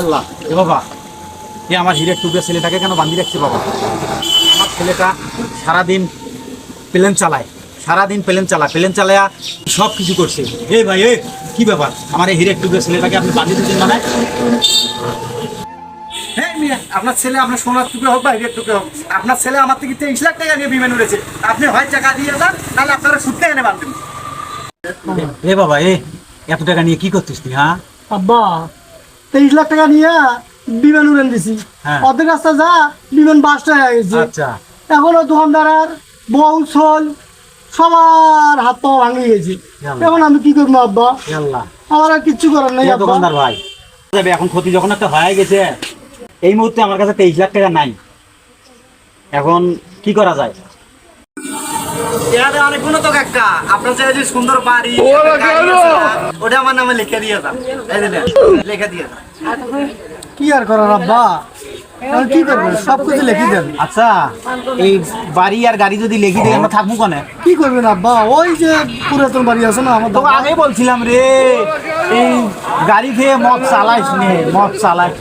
আল্লাহ এ বাবা এ আমার হিরের টুকরে ছেলেটাকে কেন বান্ধি রাখছে বাবা? আমার ছেলেটা সারাদিন প্লেন চালায় সারাদিন প্লেন চালায় প্লেন চালায়া সব কিছু করছে। এ ভাই এ কি ব্যাপার? আমার এই হিরের টুকরে ছেলেটাকে আপনি বান্ধি দিচ্ছেন মানে? আপনার ছেলে আপনার সোনার টুকরো হোক বা হিরের টুকরো হোক আপনার ছেলে আমার থেকে তেইশ লাখ টাকা নিয়ে বিমান উড়েছে। আপনি হয় টাকা দিয়ে যান তাহলে আপনারা সুদটা এনে বাঁধবেন। এ বাবা এ এত টাকা নিয়ে কি করছিস তুই হ্যাঁ? আব্বা তেইশ লাখ টাকা নিয়ে বিমান উড়ান দিছি। হ্যাঁ। অর্ধেক রাস্তা যা বিমান বাসটা হয়ে গেছে। আচ্ছা। এখনও দোকানদার বউ ছোল সবার হাত পা ভাঙে গেছে। এখন আমি কি করব আব্বা? আমার আর কিচ্ছু করার নেই দোকানদার ভাই এখন ক্ষতি যখন একটা হয়ে গেছে এই মুহূর্তে আমার কাছে তেইশ লাখ টাকা নাই। এখন কি করা যায়? এখানে অনেকগুলো তো একটা আপনার চাই যে সুন্দর বাড়ি গাড়ি ওটা আমার নামে লিখে দিয়ে লিখে কি আর করার আব্বা? কি করব? সব কিছু লিখে দেন। আচ্ছা এই বাড়ি আর গাড়ি যদি লেখি দিই আমরা থাকব কনে? কি করবেন আব্বা? ওই যে পুরাতন বাড়ি আছে না আমার তোকে আগেই বলছিলাম রে এই গাড়ি খেয়ে মদ চালাইস নে মদ চালাইস।